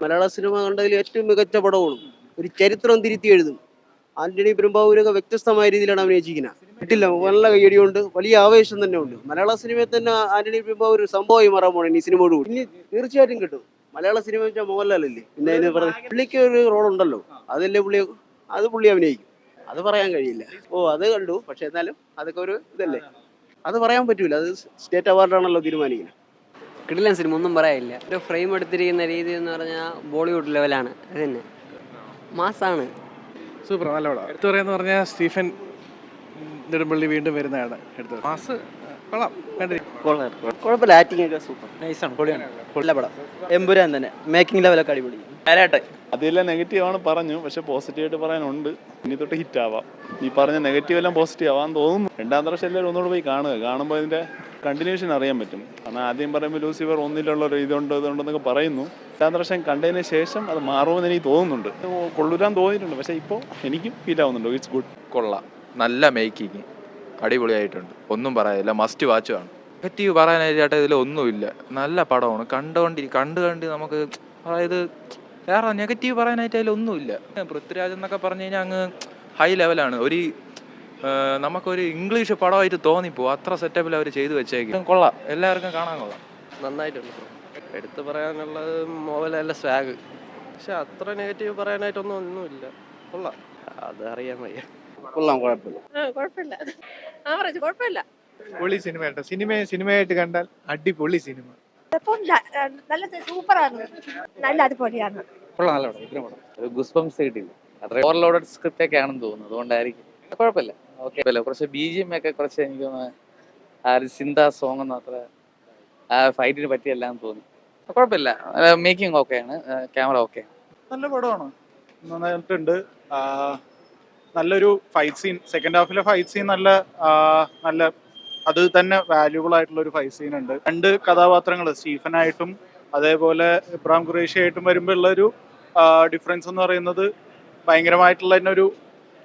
മലയാള cinema കണ്ടതിൽ ഏറ്റവും മികച്ച പടമാണ്. ഒരു ചരിത്രം തിരുത്തി എഴുതും. ആന്റണി പെരുമ്പാവൂരൊക്കെ വ്യത്യസ്തമായ രീതിയിലാണ് അഭിനയിച്ചിരിക്കുന്നത്. കിട്ടില്ല. നല്ല കയ്യടിയുണ്ട്. വലിയ ആവേശം തന്നെ ഉണ്ട് മലയാള സിനിമയിൽ തന്നെ ആന്റണി പെരുമ്പാവൂർ ഒരു സംഭവമായി മാറാൻ പോകണം ഈ സിനിമയോട് കൂടി. ഇനി തീർച്ചയായിട്ടും കിട്ടും. മലയാള സിനിമ വെച്ചാൽ മോഹൻലാലല്ലേ? പിന്നെ അതിന് പറഞ്ഞ പുള്ളിക്ക് ഒരു റോൾ ഉണ്ടല്ലോ. അതല്ലേ പുള്ളി അത് പുള്ളി അഭിനയിക്കും. അത് പറയാൻ കഴിയില്ല. ഓ അത് കണ്ടു. പക്ഷെ എന്നാലും അതൊക്കെ ഒരു ഇതല്ലേ? അത് പറയാൻ പറ്റൂല. അത് സ്റ്റേറ്റ് അവാർഡാണല്ലോ തീരുമാനിക്കുന്നത്. കിടിലൻ സിനിമ ഒന്നും പറയാനില്ല. ഒരു ഫ്രെയിം എടുത്തിരിക്കുന്ന രീതി എന്ന് പറഞ്ഞാൽ ബോളിവുഡ് ലെവലാണ്. അത് തന്നെ. മാസാണ്. സൂപ്പർ നല്ല പടം എടുത്തു പറയാന്ന് പറഞ്ഞാൽ സ്റ്റീഫൻ നെടുമ്പള്ളി വീണ്ടും വരുന്നതാണ് എടുത്തത്. മാസ് കൊള്ളാം. കുഴപ്പമില്ല ആക്ടിങ് ഒക്കെ സൂപ്പർ. നൈസാണ് പൊളിയാണ്. നല്ല പടം. എമ്പുരാൻ തന്നെ. മേക്കിംഗ് ലെവലൊക്കെ അടിപൊളി. അതെല്ലാം നെഗറ്റീവ് ആണ് പറഞ്ഞു പക്ഷെ പോസിറ്റീവ് ആയിട്ട് പറയാനുണ്ട്. ഇനി തൊട്ട് ഹിറ്റ് ആവാം. ഈ പറഞ്ഞ നെഗറ്റീവ് എല്ലാം പോസിറ്റീവ് ആവാൻ തോന്നുന്നു. രണ്ടാം തരം എല്ലാവരും ഒന്നുകൂടെ പോയി കാണുക. കാണുമ്പോൾ അതിന്റെ കണ്ടിന്യൂഷൻ അറിയാൻ പറ്റും. കാരണം ആദ്യം പറയുമ്പോൾ ലൂസിഫർ ഒന്നിലുള്ള ഒരു ഇതുണ്ട് ഇതുണ്ടെന്നൊക്കെ പറയുന്നു. രണ്ടാം പ്രാവശ്യം കണ്ടതിന് ശേഷം അത് മാറുമെന്ന് എനിക്ക് തോന്നുന്നുണ്ട്. കൊള്ളുരാൻ തോന്നിയിട്ടുണ്ട്. പക്ഷെ ഇപ്പോൾ എനിക്കും ഫീൽ ആവുന്നുണ്ട്. ഇറ്റ്സ് ഗുഡ് കൊള്ളാം. നല്ല മേക്കിങ് അടിപൊളിയായിട്ടുണ്ട്. ഒന്നും പറയാനില്ല. മസ്റ്റ് വാച്ച് ആണ്. നെഗറ്റീവ് പറയാനായിട്ട് ഇതിൽ ഒന്നുമില്ല. നല്ല പടമാണ്. കണ്ടുകൊണ്ടിരി കണ്ട് കണ്ട് നമുക്ക് അതായത് വേറെ നെഗറ്റീവ് പറയാനായിട്ട് അതിലൊന്നുമില്ല പൃഥ്വിരാജ് എന്നൊക്കെ പറഞ്ഞു കഴിഞ്ഞാൽ അങ്ങ് ഹൈ ലെവലാണ് ഒരു നമുക്കൊരു ഇംഗ്ലീഷ് പടമായിട്ട് തോന്നിപ്പോവും അത്ര സെറ്റപ്പിൽ അവർ ചെയ്തു വെച്ചേക്കും. കൊള്ളാം. എല്ലാവർക്കും കാണാൻ കൊള്ളാം. നന്നായിട്ടുണ്ട് എടുത്തു പറയാനുള്ളത് മോഹൻലാലിന്റെ സ്വാഗ് പക്ഷെ അത്ര നെഗറ്റീവ് പറയാനായിട്ടൊന്നും ഒന്നുമില്ല. കൊള്ളാം. അത് അറിയാൻ വയ്യ. കൊള്ളാം കുഴപ്പമില്ല ആ കുഴപ്പമില്ല ആവറേജ് കുഴപ്പമില്ല പൊളി സിനിമ കേട്ടോ. സിനിമ സിനിമയായിട്ട് കണ്ടാൽ അടിപൊളി സിനിമ. ഇപ്പം നല്ല സൂപ്പറാണ്. നല്ല അതുപോലെയാണ് ഗുസ്ബംസ് കിട്ടിയില്ല. അത്ര ഓവർലോഡഡ് സ്ക്രിപ്റ്റ് ഒക്കെ ആണെന്ന് തോന്നുന്നു. അതുകൊണ്ടായിരിക്കും. കുഴപ്പമില്ല. ഓക്കെ കുറച്ച് ബി ജി എം ഒക്കെ കുറച്ച് എനിക്ക് തോന്നുന്നു ആ ഒരു സിന്ത സോങ് ഒന്നും അത്ര ആ ഫൈറ്റിന് പറ്റിയല്ല എന്ന് തോന്നി കുഴപ്പമില്ല. മേക്കിംഗ് ഓക്കെയാണ് ക്യാമറ ഓക്കെ നല്ല പടമാണ്. നന്നായിട്ടുണ്ട്. നല്ലൊരു ഫൈറ്റ് സീൻ സെക്കൻഡ് ഹാഫിലെ ഫൈറ്റ് സീൻ നല്ല നല്ല അത് തന്നെ വാല്യൂബിൾ ആയിട്ടുള്ള ഒരു ഫൈവ് സീൻ ഉണ്ട്. രണ്ട് കഥാപാത്രങ്ങൾ സ്റ്റീഫനായിട്ടും അതേപോലെ ഇബ്രാഹിം ഖുറേഷി ആയിട്ടും വരുമ്പോൾ ഉള്ള ഒരു ഡിഫറൻസ് എന്ന് പറയുന്നത് ഭയങ്കരമായിട്ടുള്ള തന്നെ ഒരു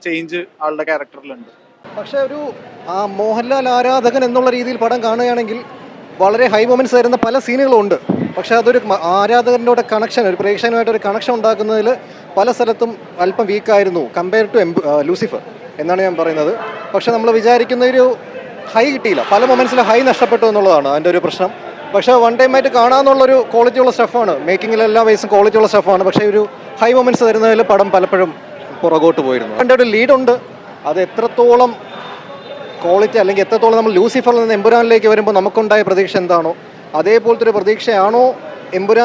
ചേഞ്ച് ആളുടെ ക്യാരക്ടറിലുണ്ട് പക്ഷെ ഒരു മോഹൻലാൽ ആരാധകൻ എന്നുള്ള രീതിയിൽ പടം കാണുകയാണെങ്കിൽ വളരെ ഹൈ മൊമെന്റ്സ് തരുന്ന പല സീനുകളും ഉണ്ട്. പക്ഷെ അതൊരു കൂടെ കണക്ഷൻ ഒരു പ്രേക്ഷകനുമായിട്ട് ഒരു കണക്ഷൻ ഉണ്ടാക്കുന്നതിൽ പല സ്ഥലത്തും അല്പം വീക്കായിരുന്നു കമ്പയർ ടു ലൂസിഫർ എന്നാണ് ഞാൻ പറയുന്നത്. പക്ഷെ നമ്മൾ വിചാരിക്കുന്ന ഒരു ഹൈ കിട്ടിയില്ല. പല മൊമെന്റ്സിൽ ഹൈ നഷ്ടപ്പെട്ടു എന്നുള്ളതാണ് അതിന്റെ ഒരു പ്രശ്നം. പക്ഷേ വൺ ടൈം ആയിട്ട് കാണാമെന്നുള്ളൊരു ക്വാളിറ്റി ഉള്ള സ്റ്റഫാണ് മേക്കിങ്ങിൽ എല്ലാ വയസ്സും ക്വാളിറ്റി ഉള്ള സ്റ്റഫാണ് പക്ഷേ ഒരു ഹൈ മൊമെന്റ്സ് തരുന്നതിൽ പടം പലപ്പോഴും പുറകോട്ട് പോയിരുന്നു. അതിന്റെ ഒരു ലീഡുണ്ട് അത് എത്രത്തോളം ക്വാളിറ്റി അല്ലെങ്കിൽ എത്രത്തോളം നമ്മൾ ലൂസിഫറിൽ നിന്ന് എമ്പുരാനിലേക്ക് വരുമ്പോൾ നമുക്കുണ്ടായ പ്രതീക്ഷ എന്താണോ അതേപോലത്തെ ഒരു പ്രതീക്ഷയാണോ എമ്പുരാൻ